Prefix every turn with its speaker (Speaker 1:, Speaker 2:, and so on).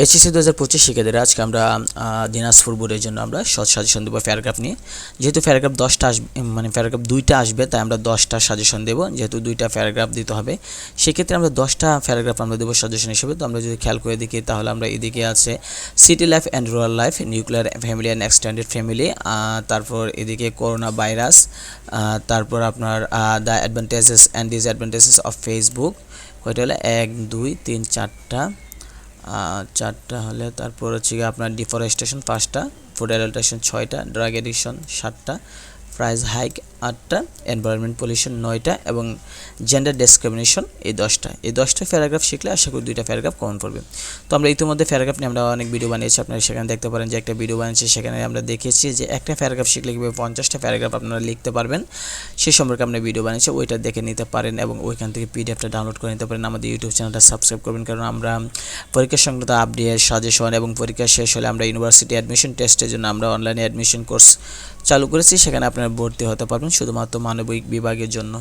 Speaker 1: HSC দু হাজার পঁচিশ শিক্ষার্থীরা আজকে আমরা দিনাজপুর বোর্ডের জন্য আমরা শর্ট সাজেশন দেবো প্যারাগ্রাফ নিয়ে। যেহেতু প্যারাগ্রাফ দশটা আসবে মানে প্যারাগ্রাফ দুইটা আসবে, তাই আমরা দশটা সাজেশন দেবো। যেহেতু দুইটা প্যারাগ্রাফ দিতে হবে, সেক্ষেত্রে আমরা দশটা প্যারাগ্রাফ আমরা দেবো সাজেশন হিসেবে। তো আমরা যদি খেয়াল করে দেখি, তাহলে আমরা এদিকে আছে city life and rural life nuclear family and extended family তারপর এদিকে করোনা ভাইরাস তারপর আপনার the advantages and disadvantages of Facebook ওইটা হলো এক, দুই, তিন, চারটা। চারটা হলে তারপর হচ্ছে গিয়ে আপনার ডিফরেস্টেশন পাঁচটা ফুড অ্যাডাল্টেশন ছয়টা ড্রাগ এডিকশন সাতটা প্রাইস হাইক আটটা, এনভায়রনমেন্ট পলিউশন নয়টা এবং জেন্ডার ডিসক্রিমিনেশন এই দশটা। এই দশটা প্যারাগ্রাফ শিখলে আশা করি দুইটা প্যারাগ্রাফ কমন পড়বে। তো আমরা ইতিমধ্যে প্যারাগ্রাফ নিয়ে আমরা অনেক ভিডিও বানিয়েছি, আপনারা সেখানে দেখতে পারেন যে একটা ভিডিও বানিয়েছি, সেখানে আমরা দেখিয়েছি যে একটা প্যারাগ্রাফ শিখলে কীভাবে পঞ্চাশটা প্যারাগ্রাফ আপনারা লিখতে পারবেন, সে সম্পর্কে আমরা ভিডিও বানিয়েছি, ওইটা দেখে নিতে পারেন এবং ওইখান থেকে পিডিএফটা ডাউনলোড করে নিতে পারেন। আমাদের ইউটিউব চ্যানেলটা সাবস্ক্রাইব করবেন, কারণ আমরা পরীক্ষা সংক্রান্ত আপডেট, সাজেশন এবং পরীক্ষা শেষ হলে আমরা ইউনিভার্সিটি অ্যাডমিশন টেস্টের জন্য আমরা অনলাইনে অ্যাডমিশন কোর্স চালু করেছি, সেখানে আপনারা ভর্তি হতে পারবেন শুধুমাত্র মানবিক বিভাগের জন্য।